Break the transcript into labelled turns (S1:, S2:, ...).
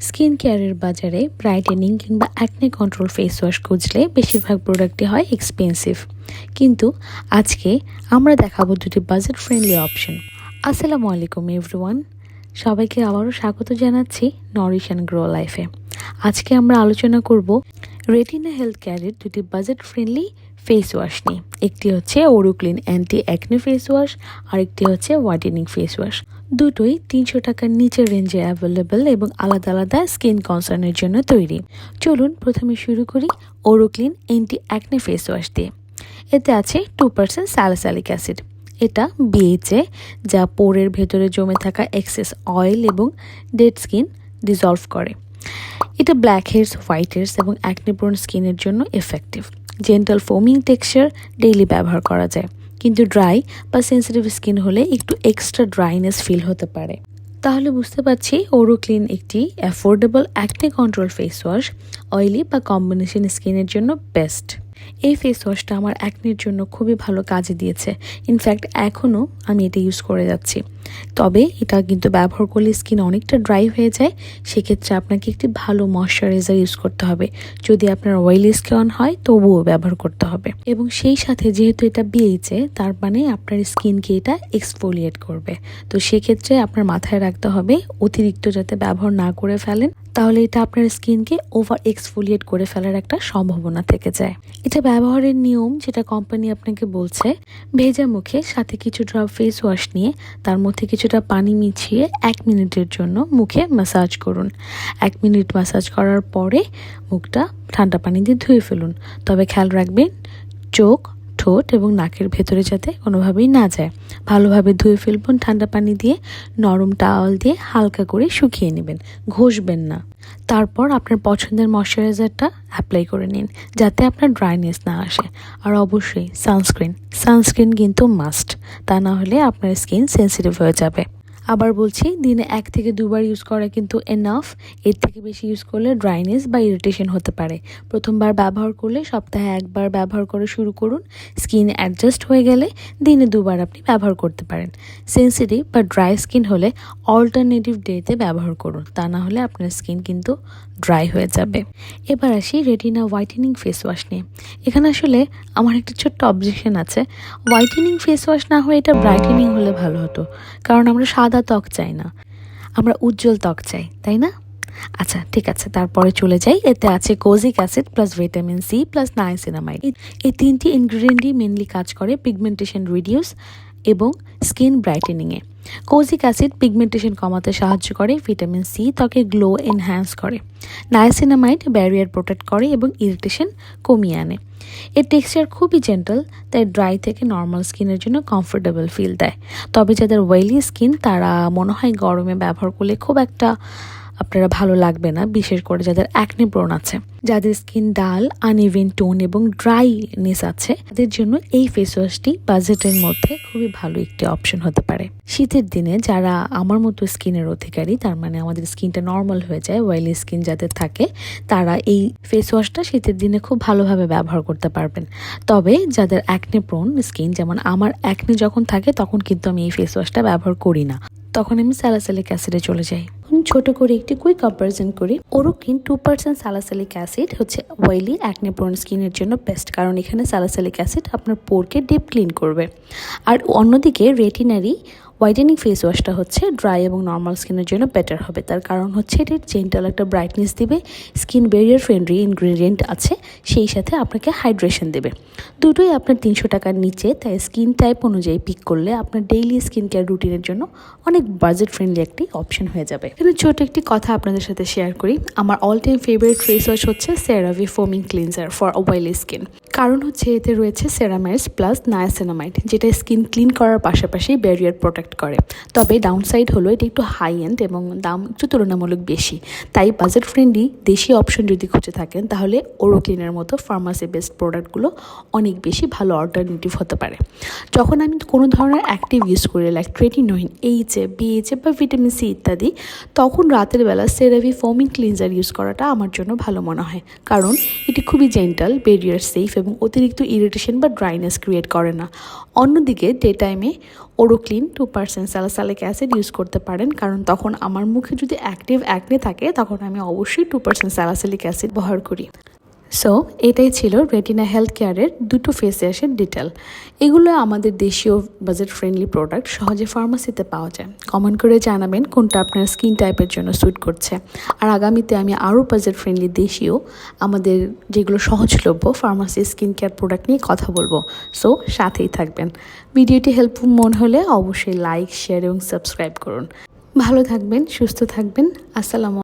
S1: Skin কেয়ারের বাজারে brightening কিংবা অ্যাকনে কন্ট্রোল ফেস ওয়াশ খুঁজলে বেশিরভাগ প্রোডাক্টই হয় এক্সপেন্সিভ কিন্তু আজকে আমরা দেখাবো দুটি বাজেট ফ্রেন্ডলি অপশন আসসালামু আলাইকুম এভরিওয়ান সবাইকে আবারও স্বাগত জানাচ্ছি নরিশ অ্যান্ড গ্রো লাইফে আজকে আমরা আলোচনা করব রেটিনা হেলথ কেয়ারের দুটি বাজেট ফ্রেন্ডলি ফেস ওয়াশ নিয়ে। একটি হচ্ছে ওরুক্লিন অ্যান্টি অ্যাকনে ফেস ওয়াশ আর একটি হচ্ছে হোয়াইটেনিং ফেস ওয়াশ দুটোই তিনশো টাকার নিচের রেঞ্জে অ্যাভেলেবেল এবং আলাদা আলাদা স্কিন কনসার্নের জন্য তৈরি। চলুন প্রথমে শুরু করি Oroclean anti acne face wash দিয়ে। এতে আছে টু পার্সেন্ট স্যালাসালিক অ্যাসিড এটা বিএইচএ যা পোরের ভেতরে জমে থাকা এক্সেস অয়েল এবং ডেড স্কিন ডিজলভ করে। এটা ব্ল্যাক হেয়ার্স হোয়াইট হেয়ার্স এবং অ্যাকনিপ্রোন স্কিনের জন্য effective gentle foaming texture daily ব্যবহার করা যায়। কিন্তু ড্রাই বা সেন্সিটিভ স্কিন হলে একটু এক্সট্রা ড্রাইনেস ফিল হতে পারে। তাহলে বুঝতে পারছি ওরোক্লিন একটি affordable acne control face wash oily বা কম্বিনেশন স্কিনের জন্য বেস্ট এই ফেস ওয়াশটা আমার অ্যাকনের জন্য খুবই ভালো কাজে দিয়েছে। ইনফ্যাক্ট এখনও আমি এটা ইউজ করে যাচ্ছি। তবে এটা কিন্তু ব্যবহার করলে স্কিন অনেকটা ড্রাই হয়ে যায়, সেক্ষেত্রে আপনাকে একটি ভালো ময়শ্চারাইজার ইউজ করতে হবে। যদি আপনার অয়েলি স্কিন হয়, তবুও ব্যবহার করতে হবে। এবং সেই সাথে যেহেতু এটা বিএইচে তার মানে আপনার স্কিনকে এটা এক্সফোলিয়েট করবে। তো সেক্ষেত্রে আপনার মাথায় রাখতে হবে, অতিরিক্ত যাতে ব্যবহার না করে ফেলেন তাহলে এটা আপনার স্কিনকে ওভার এক্সফোলিয়েট করে ফেলার একটা সম্ভাবনা থেকে যায়। এটা ব্যবহারের নিয়ম যেটা কোম্পানি আপনাকে বলছে, ভেজা মুখে সাথে কিছু ড্রপ ফেস ওয়াশ নিয়ে তার মধ্যে কিছুটা পানি মিছিয়ে এক মিনিটের জন্য মুখে ম্যাসাজ করুন। এক মিনিট ম্যাসাজ করার পরে মুখটা ঠান্ডা পানি দিয়ে ধুয়ে ফেলুন। তবে খেয়াল রাখবেন, চোখ ঠোঁট এবং নাকের ভেতরে যাতে কোনোভাবেই না যায়। ভালোভাবে ধুয়ে ফেলবেন, ঠান্ডা পানি দিয়ে, নরম টাওয়াল দিয়ে হালকা করে শুকিয়ে নেবেন। ঘষবেন না। তারপর আপনার পছন্দের ময়শ্চারাইজারটা অ্যাপ্লাই করে নিন, যাতে আপনার ড্রাইনেস না আসে। আর অবশ্যই সানস্ক্রিন। সানস্ক্রিন কিন্তু মাস্ট। তা না হলে আপনার স্কিন সেন্সিটিভ হয়ে যাবে। আবার বলছি, দিনে এক থেকে দুবার ইউজ করা কিন্তু এনাফ এর থেকে বেশি ইউজ করলে ড্রাইনেস বা ইরিটেশন হতে পারে। প্রথমবার ব্যবহার করলে সপ্তাহে একবার ব্যবহার করে শুরু করুন। স্কিন অ্যাডজাস্ট হয়ে গেলে দিনে দুবার আপনি ব্যবহার করতে পারেন। সেন্সিটিভ বা ড্রাই স্কিন হলে অল্টারনেটিভ ডেতে ব্যবহার করুন। তা না হলে আপনার স্কিন কিন্তু ড্রাই হয়ে যাবে। এবার আসি রেটিনা হোয়াইটেনিং ফেস ওয়াশ নিয়ে। এখানে আসলে আমার একটা ছোট্ট অবজেকশন আছে। হোয়াইটেনিং ফেস ওয়াশ না হয়ে এটা ব্রাইটেনিং হলে ভালো হতো, কারণ আমরা সাদা ত্বক চাই না। আমরা উজ্জ্বল ত্বক চাই, তাই না? আচ্ছা ঠিক আছে, তারপরে চলে যাই। এতে আছে kojic acid plus vitamin C plus niacinamide এই তিনটি ইনগ্রিডিয়েন্টই মেনলি কাজ করে পিগমেন্টেশন রিডিউস এবং স্কিন ব্রাইটেনিংয়ে কোজিক অ্যাসিড পিগমেন্টেশন কমাতে সাহায্য করে ভিটামিন সি ত্বকে গ্লো এনহ্যান্স করে নায়াসিনামাইড ব্যারিয়ার প্রোটেক্ট করে এবং ইরিটেশন কমিয়ে আনে। এর টেক্সচার খুবই জেন্টাল তাই ড্রাই থেকে নর্মাল স্কিনের জন্য কমফোর্টেবল ফিল দেয়। তবে যাদের ওয়েলি স্কিন তারা মনে হয় গরমে ব্যবহার করলে খুব একটা আপনারা ভালো লাগবে না, বিশেষ করে যাদের অ্যাকনে ব্রণ আছে। যাদের স্কিন ডাল আনইভেন টোন এবং ড্রাইনেস আছে, তাদের জন্য এই ফেস ওয়াশটি বাজেটের মধ্যে খুবই ভালো একটি অপশন হতে পারে। শীতের দিনে যারা আমার মতো স্কিনের অধিকারী, তার মানে আমাদের স্কিনটা নর্মাল হয়ে যায় ওয়েলি স্কিন যাদের থাকে, তারা এই ফেস ওয়াশটা শীতের দিনে খুব ভালোভাবে ব্যবহার করতে পারবেন। তবে যাদের অ্যাকনে প্রোন স্কিন যেমন আমার অ্যাকনে যখন থাকে, তখন কিন্তু আমি এই ফেস ওয়াশটা ব্যবহার করি না। তখন আমি স্যালাসালিক অ্যাসিডে চলে যাই। এখন ছোট করে একটি কুইক কম্পারিজন করি। ওরোকিন টু পার্সেন্ট স্যালাসালিক অ্যাসিড হচ্ছে অয়েলি অ্যাকনে প্রোন স্কিনের জন্য বেস্ট কারণ এখানে স্যালাসালিক অ্যাসিড আপনার পোরকে ডিপ ক্লিন করবে। আর অন্যদিকে রেটিনারি হোয়াইটেনিং ফেস ওয়াশটা হচ্ছে ড্রাই এবং নর্মাল স্কিনের জন্য বেটার হবে। তার কারণ হচ্ছে এটির জেন্টাল একটা ব্রাইটনেস দিবে স্কিন ব্যারিয়ার ফ্রেন্ডলি ইনগ্রিডিয়েন্ট আছে, সেই সাথে আপনাকে হাইড্রেশন দেবে। দুটোই আপনার তিনশো টাকার নিচে, তাই স্কিন টাইপ অনুযায়ী পিক করলে আপনার ডেইলি স্কিন কেয়ার রুটিনের জন্য অনেক বাজেট ফ্রেন্ডলি একটি অপশন হয়ে যাবে। এখানে ছোট একটি কথা আপনাদের সাথে শেয়ার করি। আমার all time favourite face wash হচ্ছে CeraVe foaming cleanser for oily skin কারণ হচ্ছে এতে রয়েছে সেরামাইডস প্লাস নায়াসেনামাইড যেটা স্কিন ক্লিন করার পাশাপাশি ব্যারিয়ার প্রোটেক্ট করে। তবে ডাউনসাইড হলো এটি একটু হাই এন্ড এবং দাম একটু তুলনামূলক বেশি। তাই বাজেট ফ্রেন্ডলি দেশি অপশন যদি খুঁজে থাকেন, তাহলে ওরোক্লিনের মতো ফার্মাসি বেসড প্রোডাক্টগুলো অনেক বেশি ভালো অল্টারনেটিভ হতে পারে। যখন আমি কোনো ধরনের অ্যাক্টিভ ইউজ করি লাইক ট্রেটিনোইন এইচে বিএইচে বা ভিটামিন সি ইত্যাদি, তখন রাতের বেলা সেরাভি ফোমিং ক্লিনজার ইউজ করাটা আমার জন্য ভালো মনে হয়। কারণ এটি খুবই জেন্টাল বেরিয়ার সেফ এবং অতিরিক্ত ইরিটেশন বা ড্রাইনেস ক্রিয়েট করে না। অন্যদিকে ডে টাইমে ওরোক্লিন two percent salicylic acid use করতে পারেন। কারণ তখন আমার মুখে যদি অ্যাক্টিভ অ্যাকনে থাকে, তখন আমি অবশ্যই টু পার্সেন্ট স্যালাসালিক অ্যাসিড ব্যবহার করি। সো এটাই ছিল রেটিনা হেলথ কেয়ারের দুটো ফেস ওয়াশের ডিটেল এগুলো আমাদের দেশীয় বাজেট ফ্রেন্ডলি প্রোডাক্ট সহজে ফার্মাসিতে পাওয়া যায়। কমেন্ট করে জানাবেন কোনটা আপনার স্কিন টাইপের জন্য স্যুট করছে। আর আগামীতে আমি আরও বাজেট ফ্রেন্ডলি দেশীয়, আমাদের যেগুলো সহজলভ্য ফার্মাসি স্কিন কেয়ার প্রোডাক্ট নিয়ে কথা বলব। সো সাথেই থাকবেন। ভিডিওটি হেল্পফুল মনে হলে অবশ্যই লাইক শেয়ার এবং সাবস্ক্রাইব করুন। ভালো থাকবেন, সুস্থ থাকবেন। আসসালামু